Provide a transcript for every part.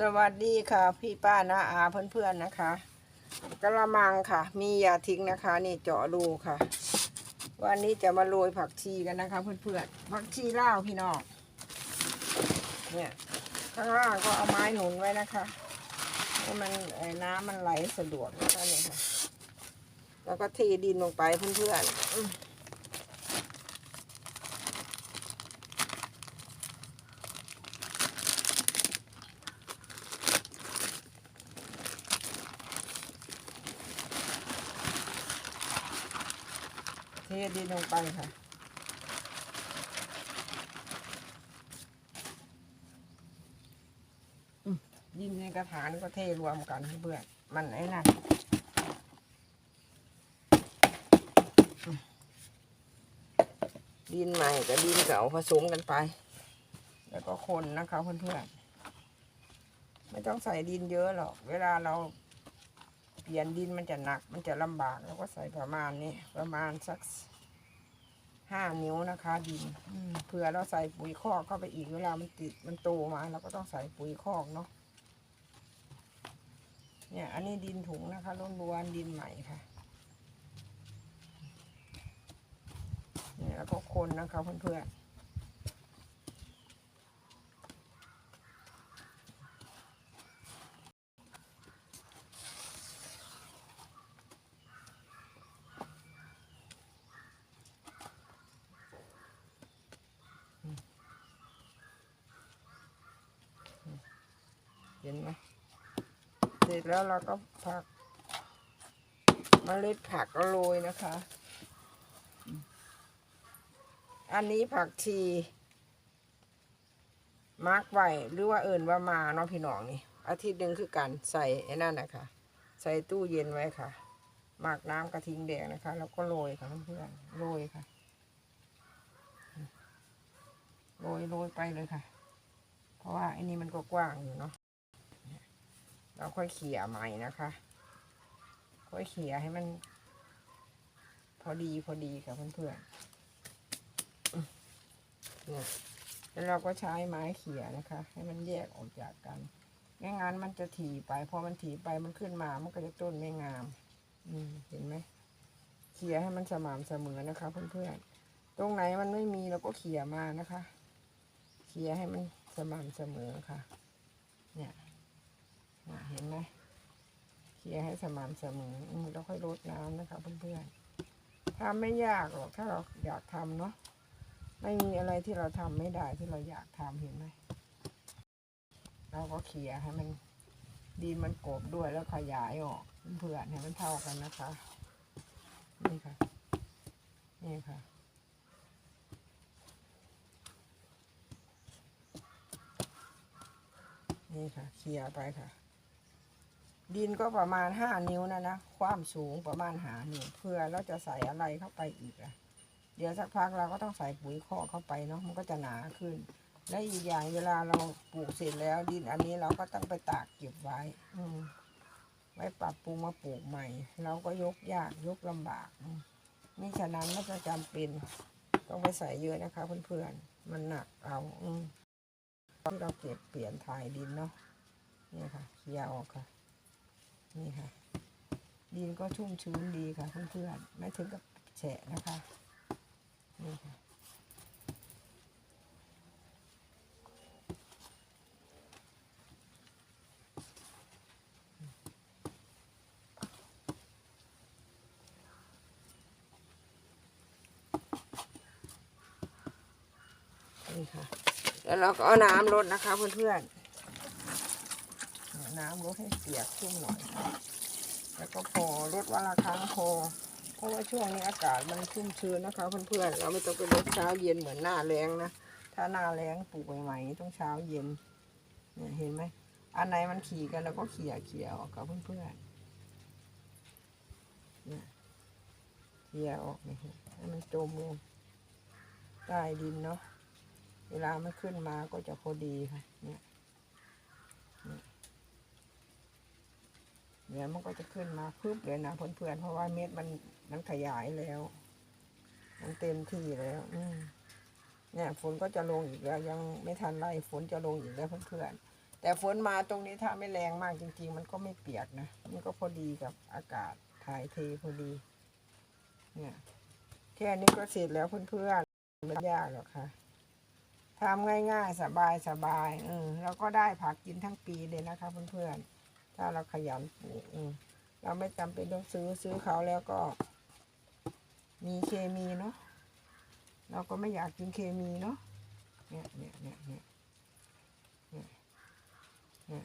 สวัสดีค่ะ พี่ป้านาอาเพื่อนๆนะคะกระมังค่ะ มียาทิ้งนะคะ นี่เจาะรูค่ะ วันนี้จะมาโรยผักชีกันนะคะ เพื่อนๆผักชีล่าวพี่น้องเนี่ยข้างล่างก็เอาไม้หนุนไว้นะคะให้มันน้ำมันไหลสะดวกนะคะเนี่ยค่ะ แล้วก็เทดินลงไปเพื่อนๆ ดินลงไปค่ะ ดินในกระถางก็เทรวมกันเพื่อนมันไอ้นั่นดินใหม่กับดินเก่าผสมกันไป แล้วก็คนนะคะเพื่อนๆไม่ต้องใส่ดินเยอะหรอก เวลาเรา เปลี่ยนดินมันจะหนัก มันจะลำบากเราก็ใส่ประมาณนี้ ประมาณสักห้านิ้วนะคะ ดินเผื่อเราใส่ปุ๋ยคอกเข้าไปอีกเวลามันติดมันโตมาเราก็ต้องใส่ปุ๋ยคอกเนาะเนี่ย อันนี้ดินถุงนะคะล้วนๆดินใหม่ค่ะเนี่ยแล้วก็คนนะคะเพื่อนๆ นไหมเสร็จแล้วเราก็ผักเมล็ดผักก็โรยนะคะ อันนี้ผักชีมาร์กไว้หรือว่าเอิ่นว่ามาเนาะพี่น้องนี่ อาทิตย์หนึ่งคือกันใส่ไอ้นั่นนะคะ ใส่ตู้เย็นไว้ค่ะหมักน้ำกระทิงแดงนะคะ แล้วก็โรยค่ะเพื่อนโรยค่ะโรยโรยไปเลยค่ะ เพราะว่าไอ้นี่มันก็กว้างอยู่เนาะ เราค่อยเขี่ยใหม่นะคะ ค่อยเขี่ยให้มัน พอดีพอดีค่ะเพื่อนๆเนี่ยแล้วเราก็ใช้ไม้เขี่ยนะคะ ให้มันแยกออกจากกันไม่งั้นมันจะถี่ไป พอมันถี่ไปมันขึ้นมา มันก็จะต้นไม่งาม อืมเห็นไหมเขี่ยให้มันสม่ำเสมอนะคะเพื่อนๆ ตรงไหนมันไม่มีเราก็เขี่ยมานะคะ เขี่ยให้มันสม่ำเสมอค่ะ เนี่ย เนี่ยเห็นไหมเขี่ยให้สม่ำเสมออืมแล้วค่อยรดน้ำนะคะเพื่อนๆทำไม่ยากหรอกถ้าเราอยากทำเนาะไม่มีอะไรที่เราทำไม่ได้ที่เราอยากทำเห็นไหมเราก็เขี่ยให้มันดินมันกบด้วยแล้วขยายออกเพื่อนๆให้มันเท่ากันนะคะ นี่ค่ะ นี่ค่ะนี่ค่ะเขี่ยไปค่ะ ดินก็ประมาณห้านิ้วนะนะ ความสูงประมาณหานิ้วเพื่อเราจะใส่อะไรเข้าไปอีกอะเดี๋ยวสักพักเราก็ต้องใส่ปุ๋ยคอกเข้าไปเนาะมันก็จะหนาขึ้น และอีกอย่างเวลาเราปลูกเสร็จแล้ว ดินอันนี้เราก็ต้องไปตากเก็บไว้ อืไว้ปรับปรุงมาปลูกใหม่ เราก็ยกยากยกลำบากนี่ฉะนั้นไม่จะจำเป็น ต้องไปใส่เยอะนะคะเพื่อนๆมันหนักเอาอืมที่เราเก็บเปลี่ยนถ่ายดินเนาะนี่ค่ะเคลียร์ออกค่ะ นี่ค่ะ ดินก็ชุ่มชื้นดีค่ะเพื่อนๆไม่ถึงกับแฉะนะคะนี่ค่ะนี่ค่ะ แล้วเราก็เอาน้ำลดนะคะเพื่อนๆ น้ำลดให้เปียกชุ่มหน่อย แล้วก็พอลดวันละครั้งพอ เพราะว่าช่วงนี้อากาศมันชุ่มชื้นนะคะเพื่อนๆ เราไม่ต้องไปลดเช้าเย็นเหมือนหน้าแรงนะ ถ้าหน้าแรงปลูกใหม่ๆต้องเช้าเย็น เนี่ยเห็นไหม อันไหนมันขี่กันเราก็เขี่ยเขี่ยออกกับเพื่อนๆเนี่ยเขี่ยออกนี่ให้มันจมลงใต้ดินเนาะ เวลามันขึ้นมาก็จะพอดีค่ะ เนี่ย เดี๋ยมันก็จะขึ้นมาพึบเลยนะเพื่อนๆเพราะว่าเม็ดมันมันขยายแล้ว มันเต็มที่แล้ว อืเนี่ยฝนก็จะลงอีกแล้ว ยังไม่ทันไล่ฝนจะลงอีกแล้วเพื่อนๆแต่ฝนมาตรงนี้ถ้าไม่แรงมากจริง ๆ มันก็ไม่เปียกนะมันก็พอดีกับอากาศถ่ายเทพอดี เนี่ยแค่นี้ก็เสร็จแล้วเพื่อนๆไม่ยากหรอกค่ะทำง่ายๆสบายสบายๆเออเราก็ได้ผักกินทั้งปีเลยนะคะเพื่อนๆ ถ้าเราขยันปลูกเราไม่จำเป็นต้องซื้อซื้อเขาแล้วก็ มีเคมีเนาะเราก็ไม่อยากกินเคมีเนาะเนี่ยเนี่ยเนี่ยเนี่ยเนี่ย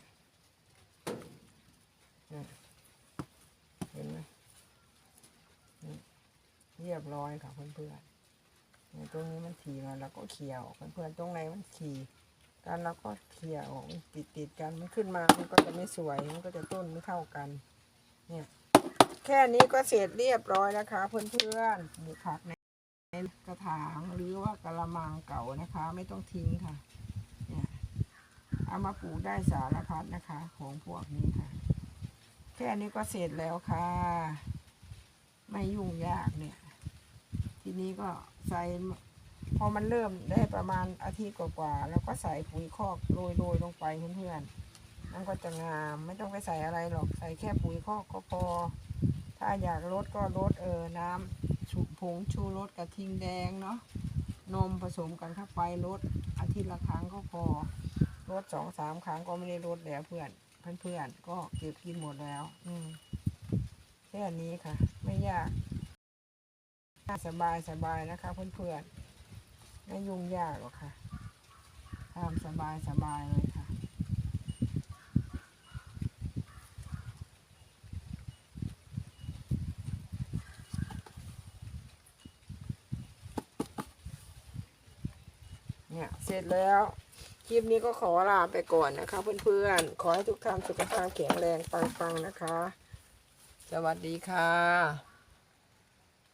เนี่ยเห็นไหมนี่เรียบร้อยค่ะเพื่อนๆตรงนี้มันถี่มาแล้วก็เคลียออกเพื่อนๆตรงไหนมันถี่ กันเราก็เคลียออกติดติดกันมันขึ้นมามันก็จะไม่สวยมันก็จะต้นไม่เท่ากัน เนี่ย แค่นี้ก็เสร็จเรียบร้อยนะคะเพื่อนๆปลูกผักในในกระถางหรือว่ากระมังเก่านะคะ ไม่ต้องทิ้งค่ะ เนี่ยเอามาปลูกได้สารพัดนะคะ ของพวกนี้ค่ะ แค่นี้ก็เสร็จแล้วค่ะ ไม่ยุ่งยากเนี่ย ทีนี้ก็ใส่ พอมันเริ่มได้ประมาณอาทิตย์กว่าๆแล้วก็ใส่ปุ๋ยคอกโรยๆลงไปเพื่อนๆมันก็จะงามไม่ต้องไปใส่อะไรหรอกใส่แค่ปุ๋ยคอกก็พอ ถ้าอยากลดก็ลดเออน้ำชูผงชูรสกระทิงแดงเนาะนมผสมกันเข้าไปลดอาทิตย์ละครั้งก็พอลดสองสามครั้งก็ไม่ได้ลดแล้วเพื่อนเพื่อนๆก็เก็บกินหมดแล้ว อืมแค่นี้ค่ะ ไม่ยากสบายสบายนะคะเพื่อนๆ ไม่ยุ่งยากหรอกค่ะทำสบายสบายเลยค่ะ เนี่ยเสร็จแล้ว คลิปนี้ก็ขอลาไปก่อนนะคะ เพื่อนๆ ขอให้ทุกท่านสุขภาพแข็งแรงปังๆนะคะ สวัสดีค่ะ